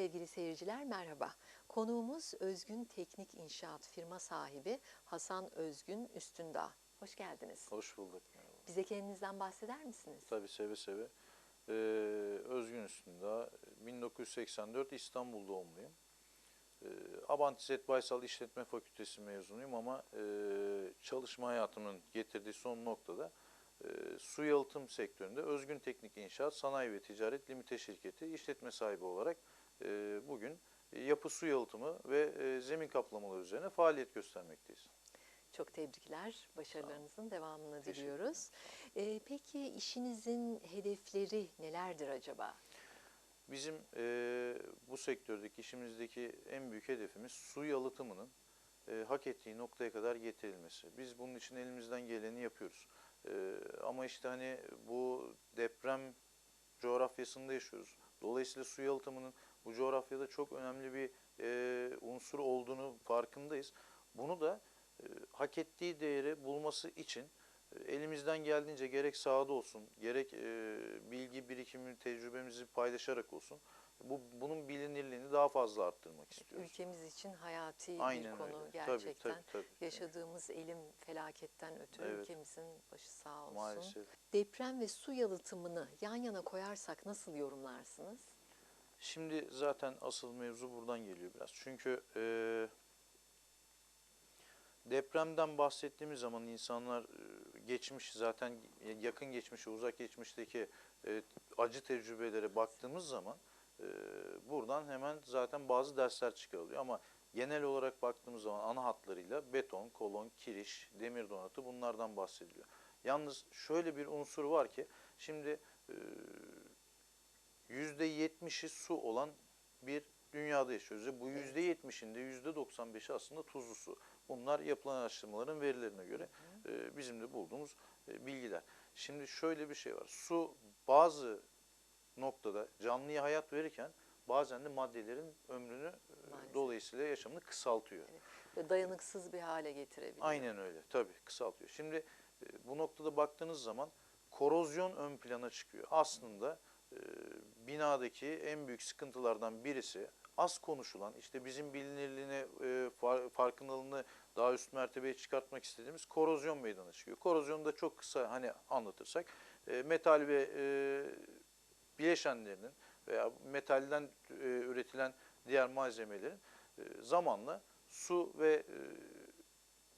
Sevgili seyirciler merhaba. Konuğumuz Özgün Teknik İnşaat firma sahibi Hasan Özgün Üstündağ. Hoş geldiniz. Hoş bulduk. Merhaba. Bize kendinizden bahseder misiniz? Tabii seve seve. Ee, Özgün Üstündağ, 1984 İstanbul doğumluyum. Ee, Abantizet Baysal İşletme Fakültesi mezunuyum ama e, çalışma hayatımın getirdiği son noktada e, su yalıtım sektöründe Özgün Teknik İnşaat Sanayi ve Ticaret Limite Şirketi işletme sahibi olarak e, bugün yapı su yalıtımı ve e, zemin kaplamaları üzerine faaliyet göstermekteyiz. Çok tebrikler. Başarılarınızın devamını diliyoruz. Ee, peki işinizin hedefleri nelerdir acaba? Bizim e, bu sektördeki işimizdeki en büyük hedefimiz su yalıtımının e, hak ettiği noktaya kadar getirilmesi. Biz bunun için elimizden geleni yapıyoruz. E, ama işte hani bu deprem coğrafyasında yaşıyoruz. Dolayısıyla su yalıtımının bu coğrafyada çok önemli bir e, unsur olduğunu farkındayız. Bunu da e, hak ettiği değeri bulması için e, elimizden geldiğince gerek sahada olsun, gerek e, bilgi birikimi, tecrübemizi paylaşarak olsun, bu bunun bilinirliğini daha fazla arttırmak istiyoruz. Ülkemiz için hayati Aynen bir konu öyle. Tabii, gerçekten. tabii, tabii. Yaşadığımız elim felaketten ötürü Evet. ülkemizin başı sağ olsun. Maalesef. Deprem ve su yalıtımını yan yana koyarsak nasıl yorumlarsınız? Şimdi zaten asıl mevzu buradan geliyor biraz. Çünkü e, depremden bahsettiğimiz zaman insanlar e, geçmiş zaten yakın geçmişe, uzak geçmişteki e, acı tecrübelere baktığımız zaman e, buradan hemen zaten bazı dersler çıkarılıyor. Ama genel olarak baktığımız zaman ana hatlarıyla beton, kolon, kiriş, demir donatı bunlardan bahsediliyor. Yalnız şöyle bir unsur var ki şimdi e, %70'i su olan bir dünyada yaşıyoruz. Ve bu %70'inde %95'i aslında tuzlu su. Bunlar yapılan araştırmaların verilerine göre e, bizim de bulduğumuz e, bilgiler. Şimdi şöyle bir şey var. Su bazı noktada canlıya hayat verirken bazen de maddelerin ömrünü e, Maalesef. dolayısıyla yaşamını kısaltıyor. Evet. Ve dayanıksız bir hale getirebiliyor. Aynen öyle. Tabii kısaltıyor. Şimdi e, bu noktada baktığınız zaman korozyon ön plana çıkıyor. Aslında binadaki en büyük sıkıntılardan birisi az konuşulan işte bizim bilinirliğine e, far- farkındalığını daha üst mertebeye çıkartmak istediğimiz korozyon meydana çıkıyor. Korozyonu da çok kısa hani anlatırsak e, metal ve e, bileşenlerinin veya metalden e, üretilen diğer malzemelerin e, zamanla su ve e,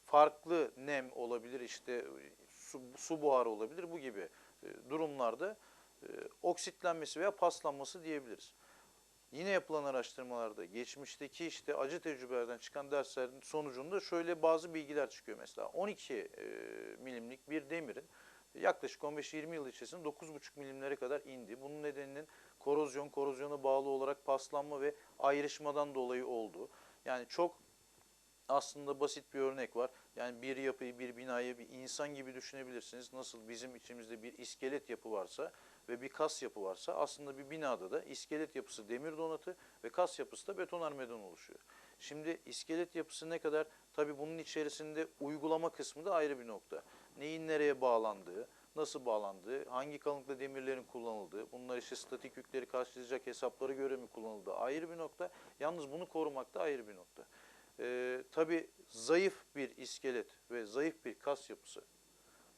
farklı nem olabilir işte su, su buharı olabilir bu gibi e, durumlarda e, oksitlenmesi veya paslanması diyebiliriz. Yine yapılan araştırmalarda geçmişteki işte acı tecrübelerden çıkan derslerin sonucunda şöyle bazı bilgiler çıkıyor mesela. 12 e, milimlik bir demirin yaklaşık 15-20 yıl içerisinde 9,5 milimlere kadar indi. Bunun nedeninin korozyon, korozyona bağlı olarak paslanma ve ayrışmadan dolayı olduğu. Yani çok aslında basit bir örnek var. Yani bir yapıyı, bir binayı bir insan gibi düşünebilirsiniz. Nasıl bizim içimizde bir iskelet yapı varsa ve bir kas yapı varsa aslında bir binada da iskelet yapısı demir donatı ve kas yapısı da betonarmeden oluşuyor. Şimdi iskelet yapısı ne kadar tabii bunun içerisinde uygulama kısmı da ayrı bir nokta. Neyin nereye bağlandığı, nasıl bağlandığı, hangi kalınlıkta demirlerin kullanıldığı, bunlar işte statik yükleri karşılayacak hesaplara göre mi kullanıldığı ayrı bir nokta. Yalnız bunu korumak da ayrı bir nokta. Ee, tabii zayıf bir iskelet ve zayıf bir kas yapısı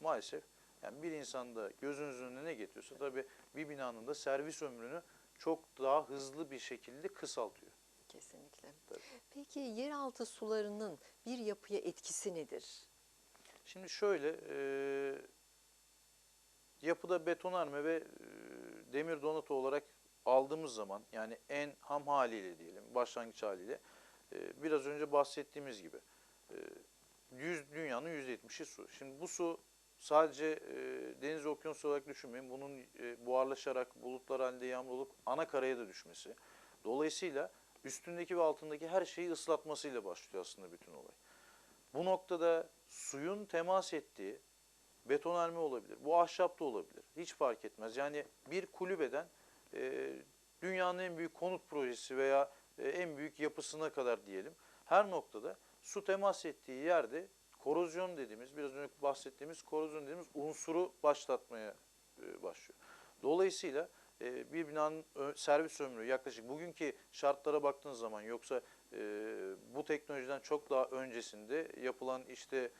maalesef yani bir insanda gözünüzün önüne ne getiriyorsa tabii bir binanın da servis ömrünü çok daha hızlı bir şekilde kısaltıyor. Kesinlikle. Tabii. Peki yeraltı sularının bir yapıya etkisi nedir? Şimdi şöyle e, yapıda betonarme ve e, demir donatı olarak aldığımız zaman yani en ham haliyle diyelim başlangıç haliyle e, biraz önce bahsettiğimiz gibi e, yüz, dünyanın %70'i su. Şimdi bu su sadece e, deniz okyanus olarak düşünmeyin. Bunun e, buharlaşarak bulutlar halinde yağmur olup ana karaya da düşmesi. Dolayısıyla üstündeki ve altındaki her şeyi ıslatmasıyla başlıyor aslında bütün olay. Bu noktada suyun temas ettiği betonarme olabilir, bu ahşap da olabilir. Hiç fark etmez. Yani bir kulübeden e, dünyanın en büyük konut projesi veya e, en büyük yapısına kadar diyelim. Her noktada su temas ettiği yerde korozyon dediğimiz, biraz önce bahsettiğimiz korozyon dediğimiz unsuru başlatmaya e, başlıyor. Dolayısıyla e, bir binanın servis ömrü yaklaşık bugünkü şartlara baktığınız zaman yoksa e, bu teknolojiden çok daha öncesinde yapılan işte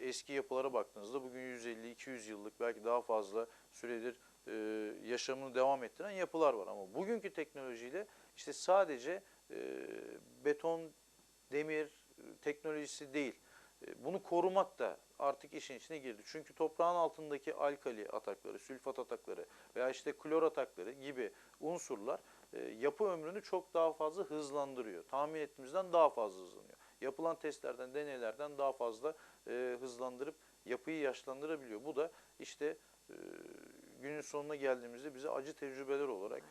eski yapılara baktığınızda bugün 150-200 yıllık belki daha fazla süredir yaşamını devam ettiren yapılar var. Ama bugünkü teknolojiyle işte sadece beton, demir teknolojisi değil. E, Bunu korumak da artık işin içine girdi. Çünkü toprağın altındaki alkali atakları, sülfat atakları veya işte klor atakları gibi unsurlar e, yapı ömrünü çok daha fazla hızlandırıyor. Tahmin ettiğimizden daha fazla hızlanıyor. Yapılan testlerden, deneylerden daha fazla e, hızlandırıp yapıyı yaşlandırabiliyor. Bu da işte günün sonuna geldiğimizde bize acı tecrübeler olarak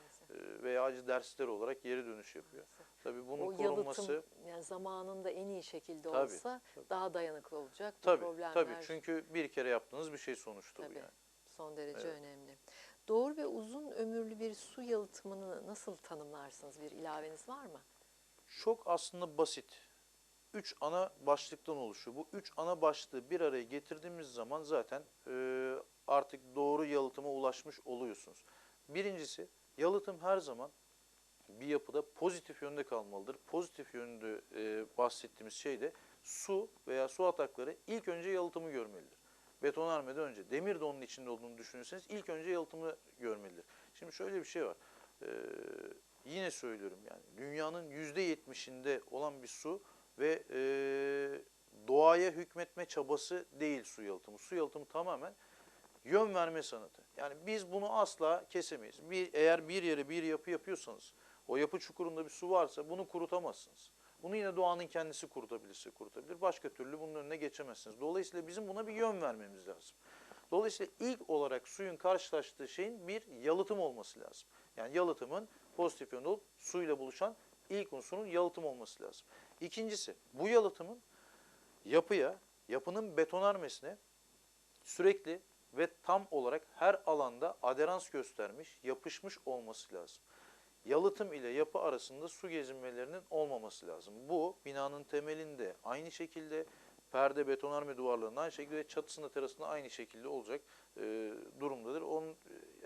veya acı dersler olarak geri dönüş yapıyor. Tabii bunun o korunması yalıtım yani zamanında en iyi şekilde Tabii, olsa tabii. daha dayanıklı olacak. Bu tabii problemler tabii çünkü bir kere yaptığınız bir şey sonuçta bu Tabii. yani. son derece Evet. önemli. Doğru ve uzun ömürlü bir su yalıtımını nasıl tanımlarsınız? Bir ilaveniz var mı? Çok aslında basit. Üç ana başlıktan oluşuyor. Bu üç ana başlığı bir araya getirdiğimiz zaman zaten e, artık doğru yalıtıma ulaşmış oluyorsunuz. Birincisi yalıtım her zaman bir yapıda pozitif yönde kalmalıdır. Pozitif yönde e, bahsettiğimiz şey de su veya su atakları ilk önce yalıtımı görmelidir. Betonarmeden önce, demir de onun içinde olduğunu düşünürseniz ilk önce yalıtımı görmelidir. Şimdi şöyle bir şey var. Ee, yine söylüyorum yani dünyanın yüzde yetmişinde olan bir su ve e, doğaya hükmetme çabası değil su yalıtımı. Su yalıtımı tamamen yön verme sanatı. Yani biz bunu asla kesemeyiz. Bir, eğer bir yere bir yapı yapıyorsanız, o yapı çukurunda bir su varsa bunu kurutamazsınız. Bunu yine doğanın kendisi kurutabilirse kurutabilir. Başka türlü bunun önüne geçemezsiniz. Dolayısıyla bizim buna bir yön vermemiz lazım. Dolayısıyla ilk olarak suyun karşılaştığı şeyin bir yalıtım olması lazım. Yani yalıtımın pozitif yönde olup suyla buluşan ilk unsurun yalıtım olması lazım. İkincisi bu yalıtımın yapıya, yapının betonarmesine sürekli ve tam olarak her alanda aderans göstermiş, yapışmış olması lazım. Yalıtım ile yapı arasında su gezinmelerinin olmaması lazım. Bu binanın temelinde aynı şekilde, perde betonarme duvarlarında aynı şekilde çatısında terasında aynı şekilde olacak e, durumdadır. Onun e,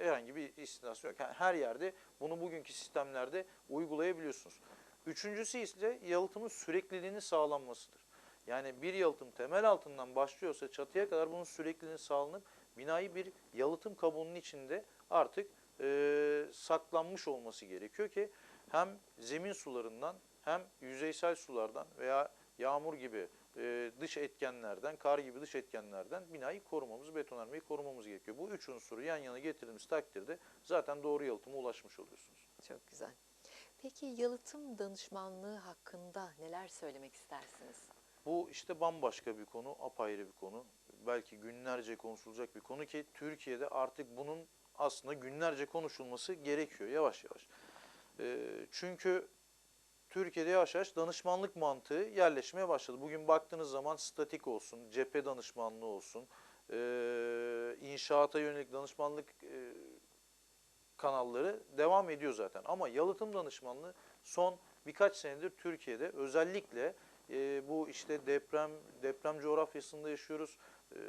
herhangi bir istinası yok. Yani her yerde bunu bugünkü sistemlerde uygulayabiliyorsunuz. Üçüncüsü ise yalıtımın sürekliliğinin sağlanmasıdır. Yani bir yalıtım temel altından başlıyorsa çatıya kadar bunun sürekliliğinin sağlanıp binayı bir yalıtım kabuğunun içinde artık e, saklanmış olması gerekiyor ki hem zemin sularından hem yüzeysel sulardan veya yağmur gibi e, dış etkenlerden, kar gibi dış etkenlerden binayı korumamız, betonarmeyi korumamız gerekiyor. Bu üç unsuru yan yana getirdiğimiz takdirde zaten doğru yalıtıma ulaşmış oluyorsunuz. Çok güzel. Peki yalıtım danışmanlığı hakkında neler söylemek istersiniz? Bu işte bambaşka bir konu, apayrı bir konu. Belki günlerce konuşulacak bir konu ki Türkiye'de artık bunun aslında günlerce konuşulması gerekiyor yavaş yavaş. Ee, çünkü Türkiye'de yavaş yavaş danışmanlık mantığı yerleşmeye başladı. Bugün baktığınız zaman statik olsun, cephe danışmanlığı olsun, ee, inşaata yönelik danışmanlık ee, kanalları devam ediyor zaten. Ama yalıtım danışmanlığı son birkaç senedir Türkiye'de özellikle e, bu işte deprem deprem coğrafyasında yaşıyoruz. E,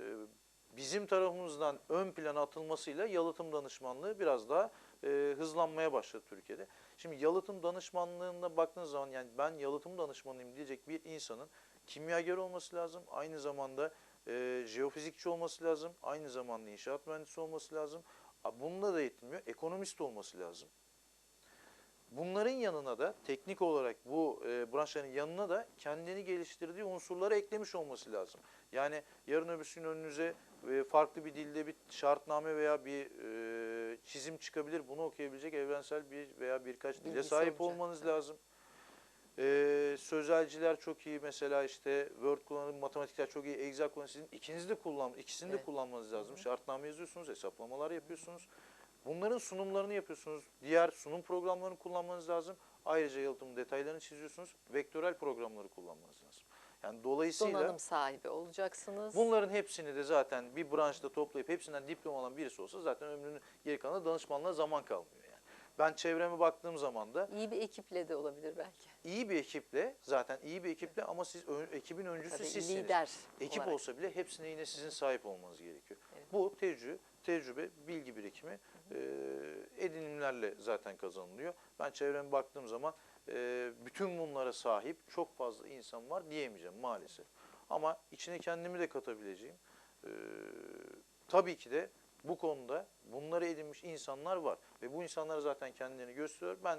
bizim tarafımızdan ön plana atılmasıyla yalıtım danışmanlığı biraz daha e, hızlanmaya başladı Türkiye'de. Şimdi yalıtım danışmanlığına baktığınız zaman yani ben yalıtım danışmanıyım diyecek bir insanın kimyager olması lazım. Aynı zamanda e, jeofizikçi olması lazım. Aynı zamanda inşaat mühendisi olması lazım. Bununla da yetmiyor. Ekonomist olması lazım. Bunların yanına da teknik olarak bu e, branşların yanına da kendini geliştirdiği unsurları eklemiş olması lazım. Yani yarın öbür gün önünüze farklı bir dilde bir şartname veya bir e, çizim çıkabilir. Bunu okuyabilecek evrensel bir veya birkaç dile Bilgisi sahip olacak. olmanız lazım. E, sözelciler çok iyi mesela işte Word kullanım, matematikler çok iyi, Excel kullanım. Sizin ikinizi de kullan, ikisini de Evet. kullanmanız lazım. Şartname yazıyorsunuz, hesaplamalar yapıyorsunuz. Bunların sunumlarını yapıyorsunuz. Diğer sunum programlarını kullanmanız lazım. Ayrıca yalıtım detaylarını çiziyorsunuz. Vektörel programları kullanmanız lazım. Yani dolayısıyla Donanım sahibi olacaksınız. bunların hepsini de zaten bir branşta toplayıp hepsinden diploma alan birisi olsa zaten ömrünün geri kalanında danışmanlığa zaman kalmıyor yani. Ben çevreme baktığım zaman da İyi bir ekiple de olabilir belki. iyi bir ekiple zaten iyi bir ekiple ama siz ekibin öncüsü Tabii sizsiniz. lider Ekip olarak. olsa bile hepsine yine sizin sahip olmanız gerekiyor. Evet. Bu tecrübe, tecrübe, bilgi birikimi e, edinimlerle zaten kazanılıyor. Ben çevreme baktığım zaman e, bütün bunlara sahip çok fazla insan var diyemeyeceğim maalesef. Ama içine kendimi de katabileceğim. e, tabii ki de bu konuda bunları edinmiş insanlar var. Ve bu insanlar zaten kendilerini gösteriyor. Ben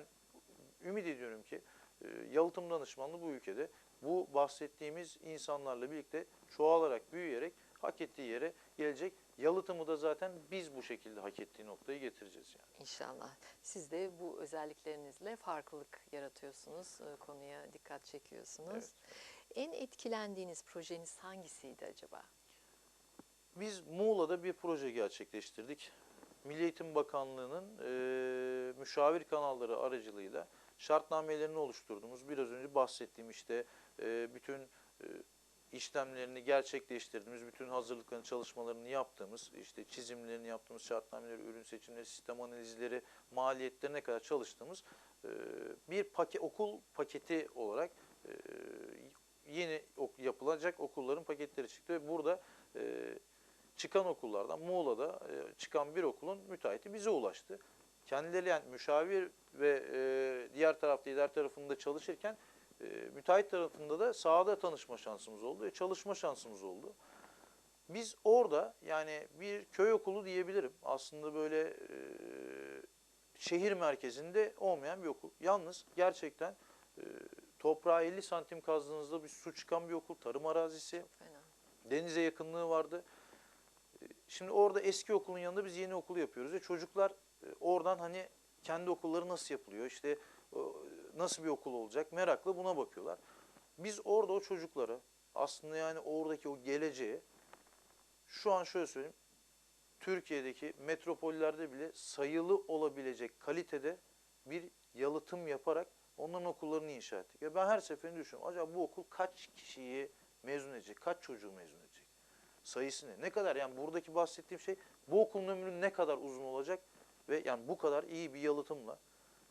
ümit ediyorum ki e, yalıtım danışmanlığı bu ülkede bu bahsettiğimiz insanlarla birlikte çoğalarak, büyüyerek hak ettiği yere gelecek. Yalıtımı da zaten biz bu şekilde hak ettiği noktaya getireceğiz yani. İnşallah. Siz de bu özelliklerinizle farklılık yaratıyorsunuz, e, konuya dikkat çekiyorsunuz. Evet. En etkilendiğiniz projeniz hangisiydi acaba? Biz Muğla'da bir proje gerçekleştirdik. Milli Eğitim Bakanlığı'nın e, müşavir kanalları aracılığıyla şartnamelerini oluşturduğumuz biraz önce bahsettiğim işte e, bütün e, işlemlerini gerçekleştirdiğimiz, bütün hazırlıklarını, çalışmalarını yaptığımız, işte çizimlerini yaptığımız şartnameleri, ürün seçimleri, sistem analizleri, maliyetlerine kadar çalıştığımız e, bir paket, okul paketi olarak e, yeni yapılacak okulların paketleri çıktı ve burada çıkan okullardan Muğla'da çıkan bir okulun müteahhiti bize ulaştı. Kendileri yani müşavir ve diğer tarafta idare tarafında çalışırken e, müteahhit tarafında da sahada tanışma şansımız oldu ve çalışma şansımız oldu. Biz orada yani bir köy okulu diyebilirim. Aslında böyle e, şehir merkezinde olmayan bir okul. Yalnız gerçekten e, toprağa 50 santim kazdığınızda bir su çıkan bir okul, tarım arazisi. Fena. Denize yakınlığı vardı. E, Şimdi orada eski okulun yanında biz yeni okulu yapıyoruz ve çocuklar e, oradan hani kendi okulları nasıl yapılıyor, işte nasıl bir okul olacak merakla buna bakıyorlar. Biz orada o çocuklara aslında yani oradaki o geleceğe şu an şöyle söyleyeyim. Türkiye'deki metropollerde bile sayılı olabilecek kalitede bir yalıtım yaparak onların okullarını inşa ettik. Ya ben her seferinde düşünüyorum. Acaba bu okul kaç kişiyi mezun edecek? Kaç çocuğu mezun edecek? Sayısı ne? Ne kadar? Yani buradaki bahsettiğim şey bu okulun ömrü ne kadar uzun olacak ve yani bu kadar iyi bir yalıtımla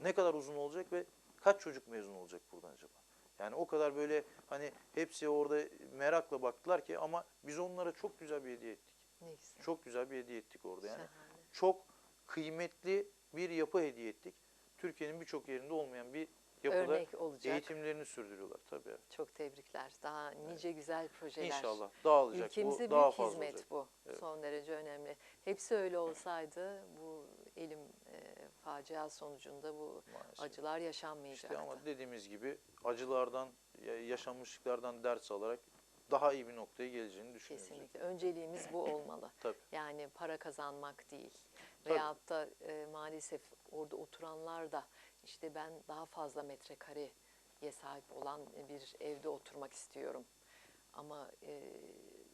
ne kadar uzun olacak ve kaç çocuk mezun olacak buradan acaba? Yani o kadar böyle hani hepsi orada merakla baktılar ki ama biz onlara çok güzel bir hediye ettik. Ne güzel. Çok güzel bir hediye ettik orada yani. Şahane. Çok kıymetli bir yapı hediye ettik. Türkiye'nin birçok yerinde olmayan bir yapıda Örnek olacak. eğitimlerini sürdürüyorlar tabii. Çok tebrikler. Daha nice güzel projeler. İnşallah dağılacak. Ülkemize bu daha büyük fazla hizmet olacak. bu. Evet. Son derece önemli. Hepsi öyle olsaydı bu elim facia sonucunda bu Maalesef. acılar yaşanmayacaktı. İşte ama dediğimiz gibi acılardan, ya- yaşanmışlıklardan ders alarak daha iyi bir noktaya geleceğini düşünüyoruz. Kesinlikle. Önceliğimiz bu olmalı. Tabii. Yani para kazanmak değil. Tabii. Veyahut da e, maalesef orada oturanlar da işte ben daha fazla metrekareye sahip olan bir evde oturmak istiyorum. Ama e,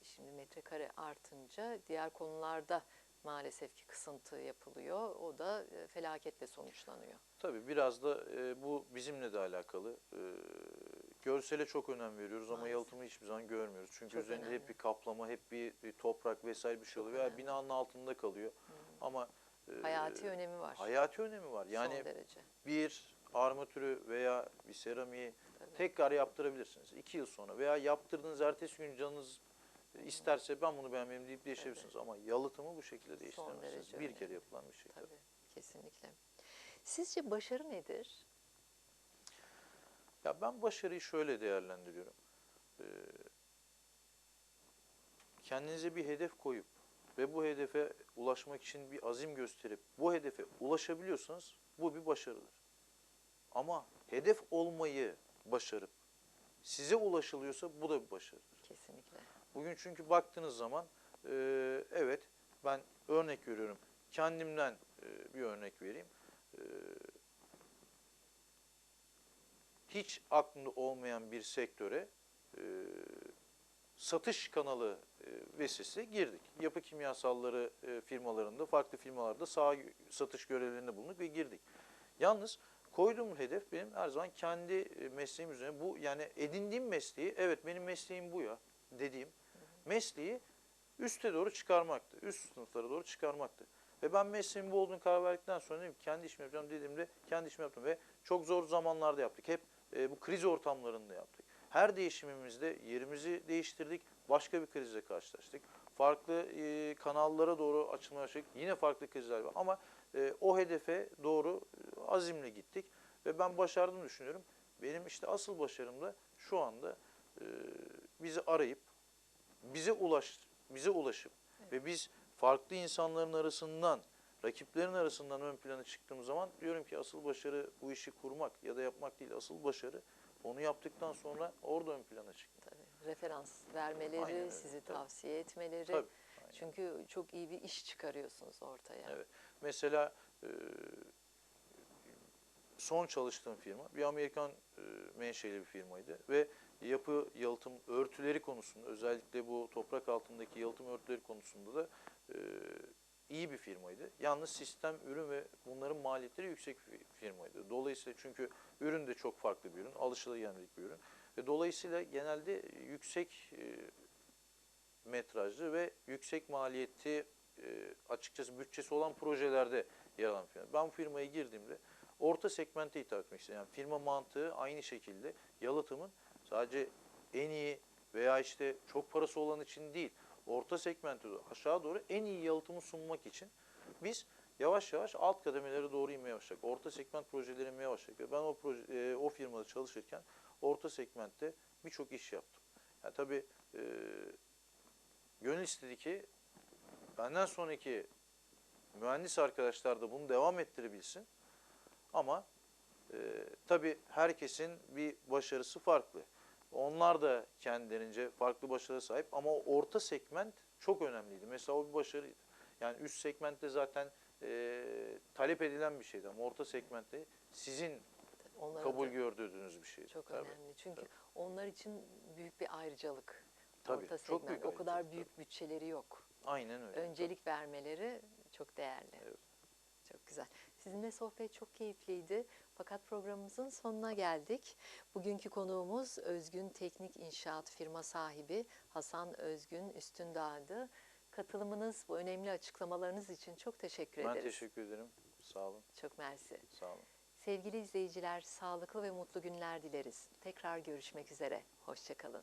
şimdi metrekare artınca diğer konularda maalesef ki kısıntı yapılıyor. O da e, felaketle sonuçlanıyor. Tabii biraz da e, bu bizimle de alakalı. E, görsele çok önem veriyoruz ama Maalesef. yalıtımı hiçbir zaman görmüyoruz. Çünkü Çok üzerinde önemli. hep bir kaplama, hep bir, toprak vesaire bir şey Çok oluyor. Önemli. binanın altında kalıyor. Ama e, Hayati önemi var. hayati önemi var. Yani Son derece. bir armatürü veya bir seramiği Tabii. tekrar yaptırabilirsiniz. iki yıl sonra veya yaptırdığınız ertesi gün canınız isterse ben bunu beğenmedim deyip değiştirebilirsiniz. Ama yalıtımı bu şekilde değiştiremezsiniz. Bir kere yapılan bir şey. Tabii, kesinlikle. Sizce başarı nedir? Ya ben başarıyı şöyle değerlendiriyorum. Ee, kendinize bir hedef koyup ve bu hedefe ulaşmak için bir azim gösterip bu hedefe ulaşabiliyorsanız bu bir başarıdır. Ama hedef olmayı başarıp size ulaşılıyorsa bu da bir başarıdır. Kesinlikle. Bugün çünkü baktığınız zaman e, evet ben örnek veriyorum. Kendimden e, bir örnek vereyim. E, hiç aklımda olmayan bir sektöre e, satış kanalı e, vesilesiyle girdik. Yapı kimyasalları e, firmalarında, farklı firmalarda sağ satış görevlerinde bulunduk ve girdik. Yalnız koyduğum hedef benim her zaman kendi e, mesleğim üzerine bu yani edindiğim mesleği evet benim mesleğim bu ya dediğim mesleği üste doğru çıkarmaktı. Üst sınıflara doğru çıkarmaktı. Ve ben mesleğimin bu olduğunu karar verdikten sonra dedim kendi işimi yapacağım dediğimde kendi işimi yaptım ve çok zor zamanlarda yaptık. Hep e, bu kriz ortamlarında yaptık. Her değişimimizde yerimizi değiştirdik. Başka bir krizle karşılaştık. Farklı e, kanallara doğru açılmaya başladık. Yine farklı krizler var. Ama e, o hedefe doğru e, azimle gittik ve ben başardığımı düşünüyorum. Benim işte asıl başarım da şu anda e, bizi arayıp bize ulaş bize ulaşıp ve biz farklı insanların arasından rakiplerin arasından ön plana çıktığım zaman diyorum ki asıl başarı bu işi kurmak ya da yapmak değil asıl başarı onu yaptıktan sonra orada ön plana çıkmak. Tabii, referans vermeleri, Aynen sizi tabii. tavsiye etmeleri. Tabii, aynen. Çünkü çok iyi bir iş çıkarıyorsunuz ortaya. Evet. Mesela son çalıştığım firma bir Amerikan menşeli bir firmaydı ve yapı yalıtım örtüleri konusunda özellikle bu toprak altındaki yalıtım örtüleri konusunda da e, iyi bir firmaydı. Yalnız sistem, ürün ve bunların maliyetleri yüksek bir firmaydı. Dolayısıyla çünkü ürün de çok farklı bir ürün, alışılageldik bir ürün. Ve dolayısıyla genelde yüksek e, metrajlı ve yüksek maliyeti e, açıkçası bütçesi olan projelerde yer alan firma. Ben bu firmaya girdiğimde orta segmente hitap etmek istedim. Yani firma mantığı aynı şekilde yalıtımın sadece en iyi veya işte çok parası olan için değil, orta segmente aşağı doğru en iyi yalıtımı sunmak için biz yavaş yavaş alt kademelere doğru inmeye başladık. Orta segment projeleri inmeye başladık. Ben o, proje, e, o firmada çalışırken orta segmentte birçok iş yaptım. Yani tabii e, gönül istedi ki benden sonraki mühendis arkadaşlar da bunu devam ettirebilsin. Ama e, tabii herkesin bir başarısı farklı. Onlar da kendilerince farklı başarıya sahip ama orta segment çok önemliydi. Mesela o bir başarıydı. Yani üst segmentte zaten e, talep edilen bir şeydi ama orta segmentte sizin Onların kabul gördüğünüz bir şeydi. çok Tabii. önemli. Çünkü tabii. onlar için büyük bir ayrıcalık. Tabii, Orta çok segment. büyük o kadar ayrıcalık, büyük bütçeleri yok. Aynen öyle. Öncelik vermeleri çok değerli. Evet. Çok güzel. Sizinle sohbet çok keyifliydi. Fakat programımızın sonuna geldik. Bugünkü konuğumuz Özgün Teknik İnşaat firma sahibi Hasan Özgün Üstündağ'dı. Katılımınız, bu önemli açıklamalarınız için çok teşekkür Ben ederiz. teşekkür ederim. Sağ olun. Çok mersi. Sağ olun. Sevgili izleyiciler, sağlıklı ve mutlu günler dileriz. Tekrar görüşmek üzere. Hoşçakalın.